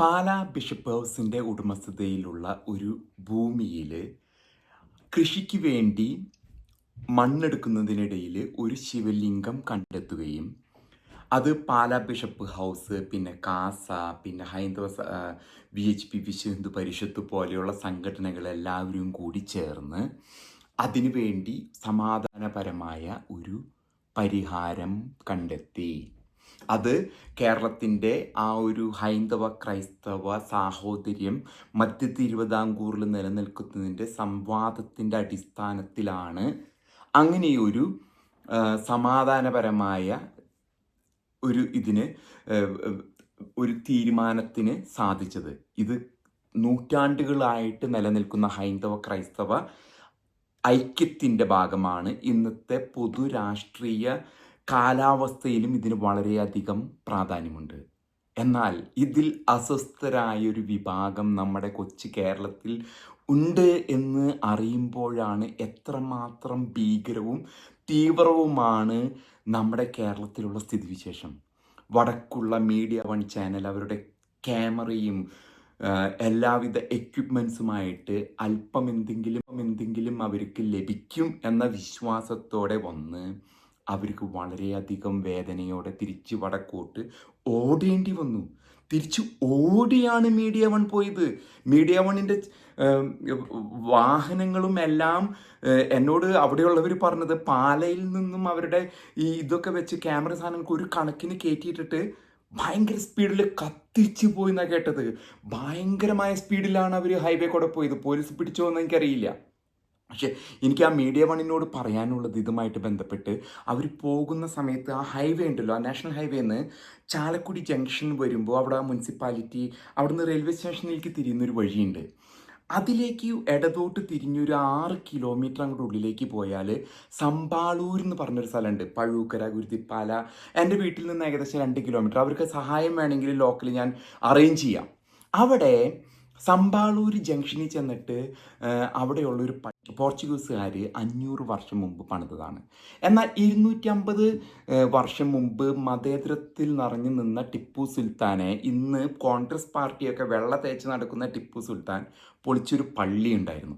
Pala bishop ഹൗസിന്റെ ഉടമസ്ഥതയിലുള്ള ഒരു ഭൂമിയിൽ കൃഷിക്ക് വേണ്ടി മണ്ണെടുക്കുന്നതിനിടയിൽ ഒരു ശിവലിംഗം കണ്ടെത്തുകയും അത് പാലാ ബിഷപ്പ് ഹൗസ് പിന്നെ കാസ പിന്നെ ഹൈന്ദവ V H P Vishwa Hindu Parishad പോലെയുള്ള സംഘടനകൾ എല്ലാവരും കൂടി ചേർന്ന് അതിനുവേണ്ടി സമാധാനപരമായ ഒരു പരിഹാരം കണ്ടെത്തി. അത് കേരളത്തിന്റെ ആ ഒരു ഹൈന്ദവ ക്രൈസ്തവ സാഹോദര്യം മധ്യ തിരുവിതാംകൂറിൽ നിലനിൽക്കുന്നതിന്റെ സംവാദത്തിന്റെ അടിസ്ഥാനത്തിലാണ് അങ്ങനെയൊരു സമാധാനപരമായ ഒരു ഇതിന് ഒരു തീരുമാനത്തിന് സാധിച്ചത്. ഇത് നൂറ്റാണ്ടുകളായിട്ട് നിലനിൽക്കുന്ന ഹൈന്ദവ ക്രൈസ്തവ ഐക്യത്തിന്റെ ഭാഗമാണ് ഇന്നത്തെ പൊതു രാഷ്ട്രീയ കാലാവസ്ഥയിലും ഇതിന് വളരെയധികം പ്രാധാന്യമുണ്ട്. എന്നാൽ ഇതിൽ അസ്വസ്ഥരായൊരു വിഭാഗം നമ്മുടെ കൊച്ചു കേരളത്തിൽ ഉണ്ട് എന്ന് അറിയുമ്പോഴാണ് എത്രമാത്രം ഭീകരവും തീവ്രവുമാണ് നമ്മുടെ കേരളത്തിലുള്ള സ്ഥിതിവിശേഷം. വടക്കുള്ള മീഡിയ വൺ ചാനൽ അവരുടെ ക്യാമറയും എല്ലാവിധ എക്യുപ്മെൻസുമായിട്ട് അല്പം എന്തെങ്കിലും എന്തെങ്കിലും അവർക്ക് ലഭിക്കും എന്ന വിശ്വാസത്തോടെ വന്ന് അവർക്ക് വളരെയധികം വേദനയോടെ തിരിച്ച് വടക്കോട്ട് ഓടേണ്ടി വന്നു. തിരിച്ച് ഓടിയാണ് മീഡിയ വൺ പോയത്. മീഡിയ വണ്ണിന്റെ വാഹനങ്ങളും എല്ലാം എന്നോട് അവിടെയുള്ളവർ പറഞ്ഞത് പാലയിൽ നിന്നും അവരുടെ ഈ ഇതൊക്കെ വെച്ച് ക്യാമറ സാധനങ്ങൾക്ക് ഒരു കണക്കിന് കയറ്റിയിട്ടിട്ട് ഭയങ്കര സ്പീഡിൽ കത്തിച്ചു പോയി എന്നാണ് കേട്ടത്. ഭയങ്കരമായ സ്പീഡിലാണ് അവർ ഹൈവേ കൂടെ പോയത്. പോലീസ് പിടിച്ചോ എന്ന് എനിക്കറിയില്ല. പക്ഷെ എനിക്ക് ആ മീഡിയ വണ്ണിനോട് പറയാനുള്ളത് ഇതുമായിട്ട് ബന്ധപ്പെട്ട് അവർ പോകുന്ന സമയത്ത് ആ ഹൈവേ ഉണ്ടല്ലോ ആ നാഷണൽ ഹൈവേന്ന് ചാലക്കുടി ജംഗ്ഷൻ വരുമ്പോൾ അവിടെ ആ മുനിസിപ്പാലിറ്റി അവിടുന്ന് റെയിൽവേ സ്റ്റേഷനിലേക്ക് തിരിയുന്നൊരു വഴിയുണ്ട്. അതിലേക്ക് ഇടതോട്ട് തിരിഞ്ഞൊരു ആറ് കിലോമീറ്റർ അങ്ങോട്ട് ഉള്ളിലേക്ക് പോയാൽ സമ്പാളൂർ എന്ന് പറഞ്ഞൊരു സ്ഥലമുണ്ട്. പഴൂക്കര ഗുരുതിപ്പാല എന്റെ വീട്ടിൽ നിന്ന് ഏകദേശം രണ്ട് കിലോമീറ്റർ. അവർക്ക് സഹായം വേണമെങ്കിൽ ലോക്കൽ ഞാൻ അറേഞ്ച് ചെയ്യാം. അവിടെ സമ്പാളൂർ ജംഗ്ഷനിൽ ചെന്നിട്ട് അവിടെയുള്ള അവിടെയുള്ളൊരു പോർച്ചുഗീസുകാർ അഞ്ഞൂറ് വർഷം മുമ്പ് പണിതതാണ്. എന്നാൽ ഇരുന്നൂറ്റമ്പത് വർഷം മുമ്പ് മതേതരത്തിൽ നിറഞ്ഞു നിന്ന ടിപ്പു സുൽത്താനെ ഇന്ന് കോൺഗ്രസ് പാർട്ടിയൊക്കെ വെള്ള തേച്ച് നടക്കുന്ന ടിപ്പു സുൽത്താൻ പൊളിച്ചൊരു പള്ളി ഉണ്ടായിരുന്നു.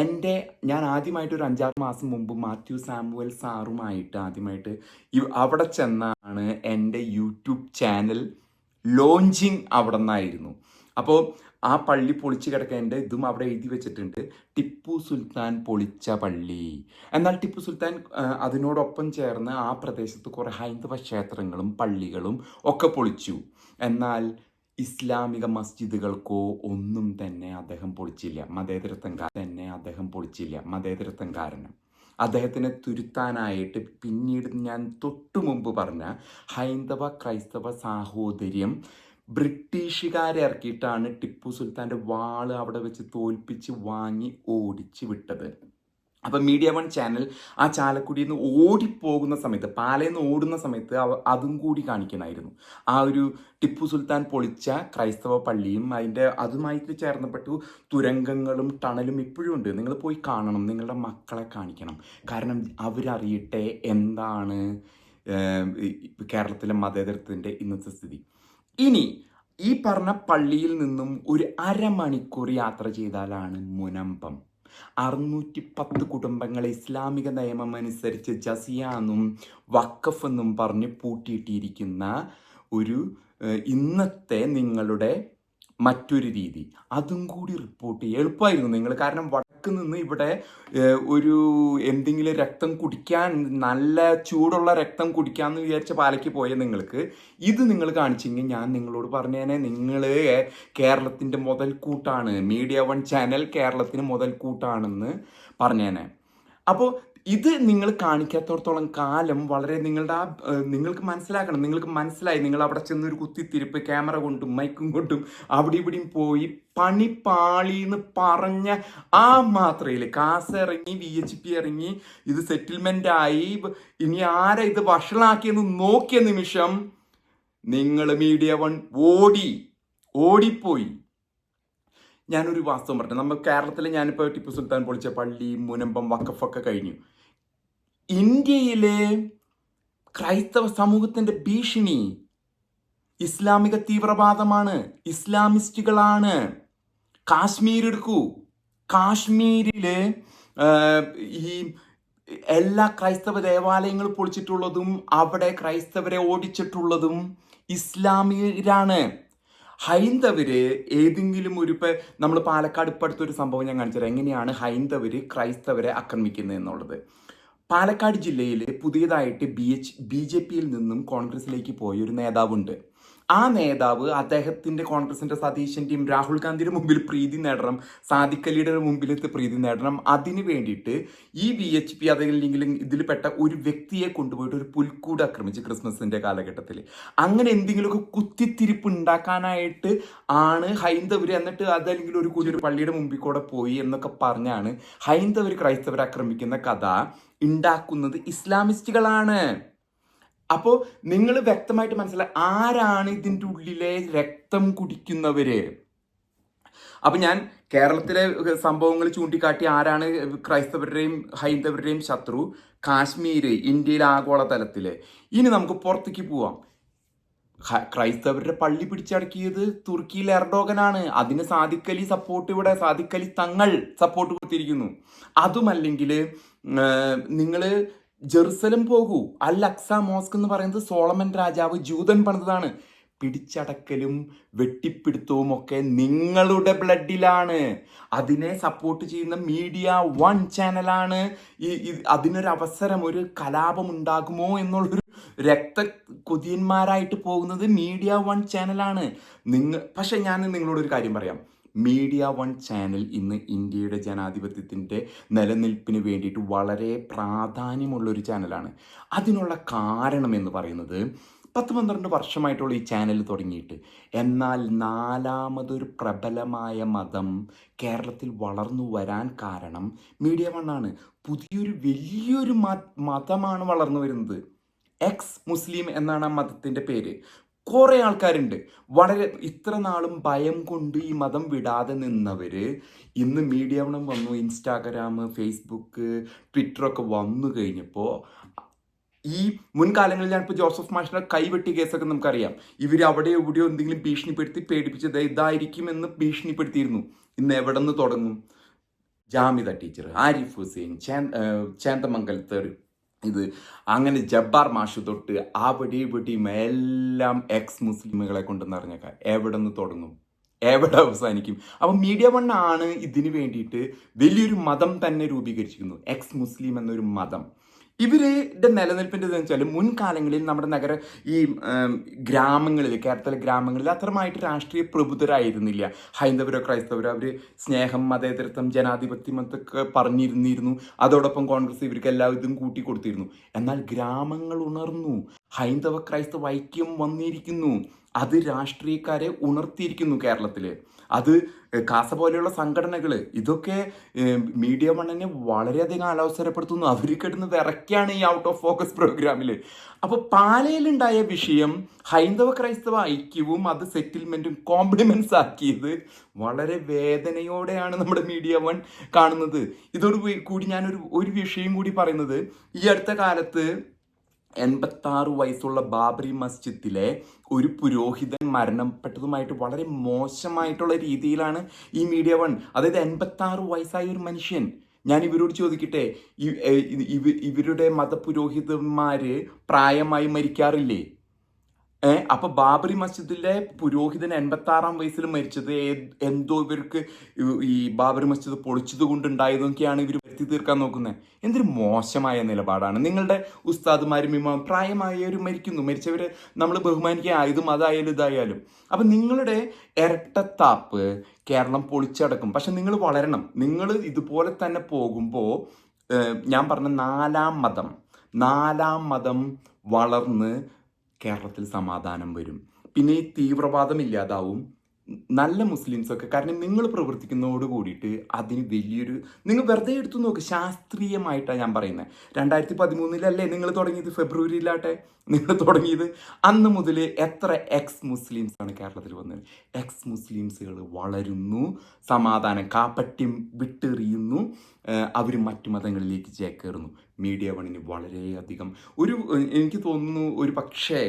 എന്റെ ഞാൻ ആദ്യമായിട്ട് ഒരു അഞ്ചാറ് മാസം മുമ്പ് മാത്യു സാമുവൽ സാറുമായിട്ട് ആദ്യമായിട്ട് അവിടെ ചെന്നാണ് എന്റെ യൂട്യൂബ് ചാനൽ ലോഞ്ചിങ് അവിടെ നിന്നായിരുന്നു. അപ്പോൾ ആ പള്ളി പൊളിച്ചു കിടക്കേണ്ട ഇതും അവിടെ എഴുതി വെച്ചിട്ടുണ്ട്. ടിപ്പു സുൽത്താൻ പൊളിച്ച പള്ളി. എന്നാൽ ടിപ്പു സുൽത്താൻ അതിനോടൊപ്പം ചേർന്ന് ആ പ്രദേശത്ത് കുറേ ഹൈന്ദവ ക്ഷേത്രങ്ങളും പള്ളികളും ഒക്കെ പൊളിച്ചു. എന്നാൽ ഇസ്ലാമിക മസ്ജിദുകൾക്കോ ഒന്നും തന്നെ അദ്ദേഹം പൊളിച്ചില്ല. മതേതരത്വം തന്നെ അദ്ദേഹം പൊളിച്ചില്ല. മതേതരത്വം കാരണം. അദ്ദേഹത്തിനെ തുരുത്താനായിട്ട് പിന്നീട് ഞാൻ തൊട്ടു മുമ്പ് പറഞ്ഞ ഹൈന്ദവ ക്രൈസ്തവ സാഹോദര്യം ബ്രിട്ടീഷുകാരെ ഇറക്കിയിട്ടാണ് ടിപ്പു സുൽത്താന്റെ വാൾ അവിടെ വെച്ച് തോൽപ്പിച്ച് വാങ്ങി ഓടിച്ച് വിട്ടത്. അപ്പം മീഡിയ വൺ ചാനൽ ആ ചാലക്കുടിയിൽ നിന്ന് ഓടിപ്പോകുന്ന സമയത്ത് പാലയിൽ നിന്ന് ഓടുന്ന സമയത്ത് അതും കൂടി കാണിക്കണമായിരുന്നു. ആ ഒരു ടിപ്പു സുൽത്താൻ പൊളിച്ച ക്രൈസ്തവ പള്ളിയും അതിന്റെ അതുമായിട്ട് ചേർന്നപ്പെട്ടു തുരങ്കങ്ങളും ടണലും ഇപ്പോഴും ഉണ്ട്. നിങ്ങൾ പോയി കാണണം നിങ്ങളുടെ മക്കളെ കാണിക്കണം. കാരണം അവരറിയട്ടെ എന്താണ് കേരളത്തിലെ മതേതരത്തിന്റെ ഇന്നത്തെ സ്ഥിതി. ഇനി ഈ പറഞ്ഞ പള്ളിയിൽ നിന്നും ഒരു അരമണിക്കൂർ യാത്ര ചെയ്താലാണ് മുനമ്പം. അറുന്നൂറ്റി പത്ത് കുടുംബങ്ങളെ ഇസ്ലാമിക നിയമം അനുസരിച്ച് ജസിയ എന്നും വക്കഫ് എന്നും പറഞ്ഞ് പൂട്ടിയിട്ടിരിക്കുന്ന ഒരു ഇന്നത്തെ നിങ്ങളുടെ മറ്റൊരു രീതി. അതും കൂടി റിപ്പോർട്ട് ചെയ്യുക എളുപ്പമായിരുന്നു നിങ്ങൾ കാരണം വടക്ക് നിന്ന് ഇവിടെ ഒരു എന്തെങ്കിലും രക്തം കുടിക്കാൻ നല്ല ചൂടുള്ള രക്തം കുടിക്കാമെന്ന് വിചാരിച്ച പാലയ്ക്ക് പോയ നിങ്ങൾക്ക് ഇത് നിങ്ങൾ കാണിച്ചെങ്കിൽ ഞാൻ നിങ്ങളോട് പറഞ്ഞേനെ നിങ്ങൾ കേരളത്തിന്റെ മുതൽക്കൂട്ടാണ് മീഡിയ വൺ ചാനൽ കേരളത്തിന് മുതൽക്കൂട്ടാണെന്ന് പറഞ്ഞേനെ. അപ്പോൾ ഇത് നിങ്ങൾ കാണിക്കാത്തടത്തോളം കാലം വളരെ നിങ്ങളുടെ ആ നിങ്ങൾക്ക് മനസ്സിലാക്കണം. നിങ്ങൾക്ക് മനസ്സിലായി. നിങ്ങൾ അവിടെ ചെന്ന് ഒരു കുത്തിത്തിരിപ്പ് ക്യാമറ കൊണ്ടും മൈക്കും കൊണ്ടും അവിടെ ഇവിടെയും പോയി പണി പാളിന്ന് പറഞ്ഞ ആ മാത്രയിൽ കാസ് ഇറങ്ങി വി എച്ച് പി ഇറങ്ങി ഇത് സെറ്റിൽമെന്റ് ആയി ഇനി ആരെ ഇത് വഷളാക്കിയെന്ന് നോക്കിയ നിമിഷം നിങ്ങൾ മീഡിയ വൺ ഓടി ഓടിപ്പോയി. ഞാനൊരു വാസ്തവം പറഞ്ഞു നമ്മൾ കേരളത്തിൽ ഞാനിപ്പോൾ ടിപ്പു സുൽത്താൻ പൊളിച്ച പള്ളി മുനമ്പം വക്കഫൊക്കെ കഴിഞ്ഞു. ഇന്ത്യയിലെ ക്രൈസ്തവ സമൂഹത്തിന്റെ ഭീഷണി ഇസ്ലാമിക തീവ്രവാദമാണ് ഇസ്ലാമിസ്റ്റുകളാണ്. കാശ്മീർ എടുക്കൂ. കാശ്മീരിലെ ഈ എല്ലാ ക്രൈസ്തവ ദേവാലയങ്ങളും പൊളിച്ചിട്ടുള്ളതും അവിടെ ക്രൈസ്തവരെ ഓടിച്ചിട്ടുള്ളതും ഇസ്ലാമികരാണ് ഹൈന്ദവര് ഏതെങ്കിലും ഒരു ഇപ്പൊ നമ്മൾ പാലക്കാട് ഇപ്പം അടുത്തൊരു സംഭവം ഞാൻ കാണിച്ചത് എങ്ങനെയാണ് ഹൈന്ദവര് ക്രൈസ്തവരെ ആക്രമിക്കുന്നത് എന്നുള്ളത് പാലക്കാട് ജില്ലയിൽ പുതിയതായിട്ട് ബി എച്ച് ബി ജെ പിയിൽ നിന്നും കോൺഗ്രസിലേക്ക് പോയ ഒരു നേതാവുണ്ട്. ആ നേതാവ് അദ്ദേഹത്തിന്റെ കോൺഗ്രസിന്റെ സതീശന്റെയും രാഹുൽ ഗാന്ധിയുടെ മുമ്പിൽ പ്രീതി നേടണം സാദിഖലിയുടെ മുമ്പിലെത്തി പ്രീതി നേടണം. അതിന് വേണ്ടിയിട്ട് ഈ ബി എച്ച് പി അതല്ലെങ്കിൽ ഇതിൽപ്പെട്ട ഒരു വ്യക്തിയെ കൊണ്ടുപോയിട്ട് ഒരു പുൽക്കൂട് ആക്രമിച്ച് ക്രിസ്മസിന്റെ കാലഘട്ടത്തിൽ. അങ്ങനെ എന്തെങ്കിലുമൊക്കെ കുത്തിത്തിരിപ്പ് ഉണ്ടാക്കാനായിട്ട് ആണ് ഹൈന്ദവർ എന്നിട്ട് അതല്ലെങ്കിൽ ഒരു കൂടി ഒരു പള്ളിയുടെ മുമ്പിൽ കൂടെ പോയി എന്നൊക്കെ പറഞ്ഞാണ് ഹൈന്ദവർ ക്രൈസ്തവർ ആക്രമിക്കുന്ന കഥ ഉണ്ടാക്കുന്നത് ഇസ്ലാമിസ്റ്റുകളാണ്. അപ്പോൾ നിങ്ങൾ വ്യക്തമായിട്ട് മനസ്സിലായി ആരാണ് ഇതിന്റെ ഉള്ളിലെ രക്തം കുടിക്കുന്നവര്? അപ്പൊ ഞാൻ കേരളത്തിലെ സംഭവങ്ങൾ ചൂണ്ടിക്കാട്ടി ആരാണ് ക്രൈസ്തവരുടെയും ഹൈന്ദവരുടെയും ശത്രു? കാശ്മീർ ഇന്ത്യയിൽ ആഗോളതലത്തിൽ. ഇനി നമുക്ക് പുറത്തേക്ക് പോവാം. ക്രൈസ്തവരുടെ പള്ളി പിടിച്ചടക്കിയത് തുർക്കിയിൽ എർഡോഗനാണ്. അതിന് സാധിക്കലി സപ്പോർട്ട് ഇവിടെ സാധിക്കലി തങ്ങൾ സപ്പോർട്ട് കൊടുത്തിരിക്കുന്നു. അതുമല്ലെങ്കിൽ നിങ്ങൾ ജെറുസലം പോകൂ. അൽ അക്സ മോസ്ക് എന്ന് പറയുന്നത് സോളമൻ രാജാവ് ജൂതൻ പണിതാണ് പിടിച്ചടക്കലും വെട്ടിപ്പിടുത്തവും ഒക്കെ നിങ്ങളുടെ ബ്ലഡിലാണ്. അതിനെ സപ്പോർട്ട് ചെയ്യുന്ന മീഡിയ വൺ ചാനലാണ് ഈ അതിനൊരു അവസരം ഒരു കലാപം ഉണ്ടാകുമോ എന്നുള്ളൊരു രക്ത കൊതിയന്മാരായിട്ട് പോകുന്നത് മീഡിയ വൺ ചാനലാണ് നിങ്ങൾ പക്ഷെ ഞാൻ നിങ്ങളോടൊരു കാര്യം പറയാം. മീഡിയ വൺ ചാനൽ ഇന്ന് ഇന്ത്യയുടെ ജനാധിപത്യത്തിന്റെ നിലനിൽപ്പിന് വേണ്ടിയിട്ട് വളരെ പ്രാധാന്യമുള്ളൊരു ചാനലാണ്. അതിനുള്ള കാരണം എന്ന് പറയുന്നത് പത്ത് പന്ത്രണ്ട് വർഷമായിട്ടുള്ള ഈ ചാനൽ തുടങ്ങിയിട്ട്. എന്നാൽ നാലാമതൊരു പ്രബലമായ മതം കേരളത്തിൽ വളർന്നു വരാൻ കാരണം മീഡിയ വണ്ണാണ് പുതിയൊരു വലിയൊരു മതമാണ് വളർന്നു വരുന്നത്. എക്സ് മുസ്ലിം എന്നാണ് ആ മതത്തിന്റെ പേര്. കുറേ ആൾക്കാരുണ്ട്. വളരെ ഇത്ര നാളും ഭയം കൊണ്ട് ഈ മതം വിടാതെ നിന്നവര് ഇന്ന് മീഡിയ വണ്ണം വന്നു ഇൻസ്റ്റാഗ്രാം ഫേസ്ബുക്ക് ട്വിറ്ററൊക്കെ വന്നു കഴിഞ്ഞപ്പോൾ ഈ മുൻകാലങ്ങളിൽ ഞാനിപ്പോൾ ജോസഫ് മാഷിനെ കൈവെട്ടി കേസൊക്കെ നമുക്കറിയാം. ഇവർ അവിടെ എവിടെയോ എന്തെങ്കിലും ഭീഷണിപ്പെടുത്തി പേടിപ്പിച്ചത് ഇതായിരിക്കും എന്ന് ഭീഷണിപ്പെടുത്തിയിരുന്നു. ഇന്ന് എവിടെ നിന്ന് തുടങ്ങും? ജാമിത ടീച്ചർ ആരിഫ് ഹുസൈൻ ചേന്ത ചേന്തമംഗലത്തെ ഇത് അങ്ങനെ ജബ്ബാർ മാഷു തൊട്ട് ആ പടി പടി എല്ലാം എക്സ് മുസ്ലിമുകളെ കൊണ്ട് നിറഞ്ഞേക്കാം എവിടെ നിന്ന് തുടങ്ങും? എവിടെ അവസാനിക്കും? അപ്പം മീഡിയ വൺ ആണ് ഇതിന് വേണ്ടിയിട്ട് വലിയൊരു മതം തന്നെ രൂപീകരിച്ചിരിക്കുന്നു. എക്സ് മുസ്ലിം എന്നൊരു മതം. ഇവരുടെ നിലനിൽപ്പിന്റെ എന്ന് വെച്ചാൽ മുൻകാലങ്ങളിൽ നമ്മുടെ നഗര ഈ ഗ്രാമങ്ങളിൽ കേരളത്തിലെ ഗ്രാമങ്ങളിൽ അത്രമായിട്ട് രാഷ്ട്രീയ പ്രബുദ്ധരായിരുന്നില്ല. ഹൈന്ദവരോ ക്രൈസ്തവരോ അവർ സ്നേഹം മതേതരത്വം ജനാധിപത്യം എന്നൊക്കെ പറഞ്ഞിരുന്നിരുന്നു. അതോടൊപ്പം കോൺഗ്രസ് ഇവർക്ക് എല്ലാ ഇതും കൂട്ടി കൊടുത്തിരുന്നു എന്നാൽ ഗ്രാമങ്ങൾ ഉണർന്നു. ഹൈന്ദവ ക്രൈസ്തവ ഐക്യം വന്നിരിക്കുന്നു. അത് രാഷ്ട്രീയക്കാരെ ഉണർത്തിയിരിക്കുന്നു കേരളത്തിൽ അത് കാസ പോലെയുള്ള സംഘടനകൾ ഇതൊക്കെ മീഡിയ മണ്ണിനെ വളരെയധികം അലവസരപ്പെടുത്തുന്നു അവർ കിടന്ന് വിറയ്ക്കാണ് ഈ ഔട്ട് ഓഫ് ഫോക്കസ് പ്രോഗ്രാമിൽ അപ്പോൾ പാലയിലുണ്ടായ വിഷയം ഹൈന്ദവ ക്രൈസ്തവ ഐക്യവും അത് സെറ്റിൽമെന്റും കോംപ്ലിമെന്റ്സ് ആക്കിയത് വളരെ വേദനയോടെയാണ് നമ്മുടെ മീഡിയ വൺ കാണുന്നത്. ഇതോട് കൂടി ഞാനൊരു ഒരു വിഷയം കൂടി പറയുന്നത്. ഈ അടുത്ത കാലത്ത് എൺപത്തി ആറ് വയസ്സുള്ള ബാബറി മസ്ജിദിലെ ഒരു പുരോഹിതൻ മരണപ്പെട്ടതുമായിട്ട് വളരെ മോശമായിട്ടുള്ള രീതിയിലാണ് ഈ മീഡിയ വൺ. അതായത് എൺപത്തി ആറ് വയസ്സായ ഒരു മനുഷ്യൻ. ഞാൻ ഇവരോട് ചോദിക്കട്ടെ ഇവരുടെ മതപുരോഹിതന്മാര് പ്രായമായി മരിക്കാറില്ലേ? ഏ അപ്പൊ ബാബറി മസ്ജിദിലെ പുരോഹിതൻ എൺപത്തി ആറാം വയസ്സിൽ മരിച്ചത് എന്തോ ഇവർക്ക് ഈ- ബാബറി മസ്ജിദ് പൊളിച്ചത് കൊണ്ടുണ്ടായതൊക്കെയാണ് ഇവർ വരുത്തി തീർക്കാൻ നോക്കുന്നത്. എന്തൊരു മോശമായ നിലപാടാണ്. നിങ്ങളുടെ ഉസ്താദുമാരും ഇമാ പ്രായമായവർ മരിക്കുന്നു. മരിച്ചവരെ നമ്മൾ ബഹുമാനിക്കുക ഇതും അതായാലും ഇതായാലും. അപ്പം നിങ്ങളുടെ ഇരട്ടത്താപ്പ് കേരളം പൊളിച്ചടക്കും. പക്ഷെ നിങ്ങൾ വളരണം. നിങ്ങൾ ഇതുപോലെ തന്നെ പോകുമ്പോൾ ഞാൻ പറഞ്ഞ നാലാം മതം നാലാം മതം വളർന്ന് കേരളത്തിൽ സമാധാനം വരും. പിന്നെ ഈ തീവ്രവാദം ഇല്ലാതാവും. നല്ല മുസ്ലിംസ് ഒക്കെ കാരണം നിങ്ങൾ പ്രവർത്തിക്കുന്നതോട് കൂടിയിട്ട് അതിന് വലിയൊരു നിങ്ങൾ വെറുതെ എടുത്തു നോക്ക് ശാസ്ത്രീയമായിട്ടാണ് ഞാൻ പറയുന്നത് രണ്ടായിരത്തി പതിമൂന്നിലല്ലേ നിങ്ങൾ തുടങ്ങിയത്? ഫെബ്രുവരിയിലാട്ടെ നിങ്ങൾ തുടങ്ങിയത്? അന്ന് മുതൽ എത്ര എക്സ് മുസ്ലിംസ് ആണ് കേരളത്തിൽ വന്നത്? എക്സ് മുസ്ലിംസുകൾ വളരുന്നു സമാധാനം കാപ്പറ്റ്യം വിട്ടെറിയുന്നു അവർ മറ്റു മതങ്ങളിലേക്ക് ചേക്കേറുന്നു. മീഡിയ വണിന് വളരെയധികം ഒരു എനിക്ക് തോന്നുന്നു ഒരു പക്ഷേ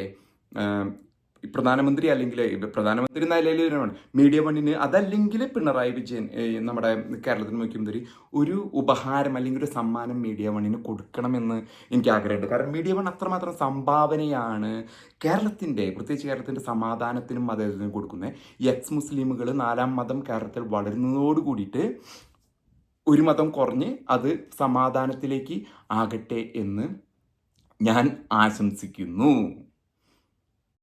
പ്രധാനമന്ത്രി അല്ലെങ്കിൽ പ്രധാനമന്ത്രി എന്ന നിലയിൽ മീഡിയ വണ്ണിന് അതല്ലെങ്കിൽ പിണറായി വിജയൻ നമ്മുടെ കേരളത്തിന് മുഖ്യമന്ത്രി ഒരു ഉപഹാരം അല്ലെങ്കിൽ ഒരു സമ്മാനം മീഡിയ വണ്ണിന് കൊടുക്കണമെന്ന് എനിക്ക് ആഗ്രഹമുണ്ട്. കാരണം മീഡിയ വൺ അത്രമാത്രം സംഭാവനയാണ് കേരളത്തിന്റെ പ്രത്യേകിച്ച് കേരളത്തിന്റെ സമാധാനത്തിനും മതത്തിനും കൊടുക്കുന്നത്. എക്സ് മുസ്ലിമുകൾ നാലാം മതം കേരളത്തിൽ വളരുന്നതോട് കൂടിയിട്ട് ഒരു മതം കുറഞ്ഞ് അത് സമാധാനത്തിലേക്ക് ആകട്ടെ എന്ന് ഞാൻ ആശംസിക്കുന്നു.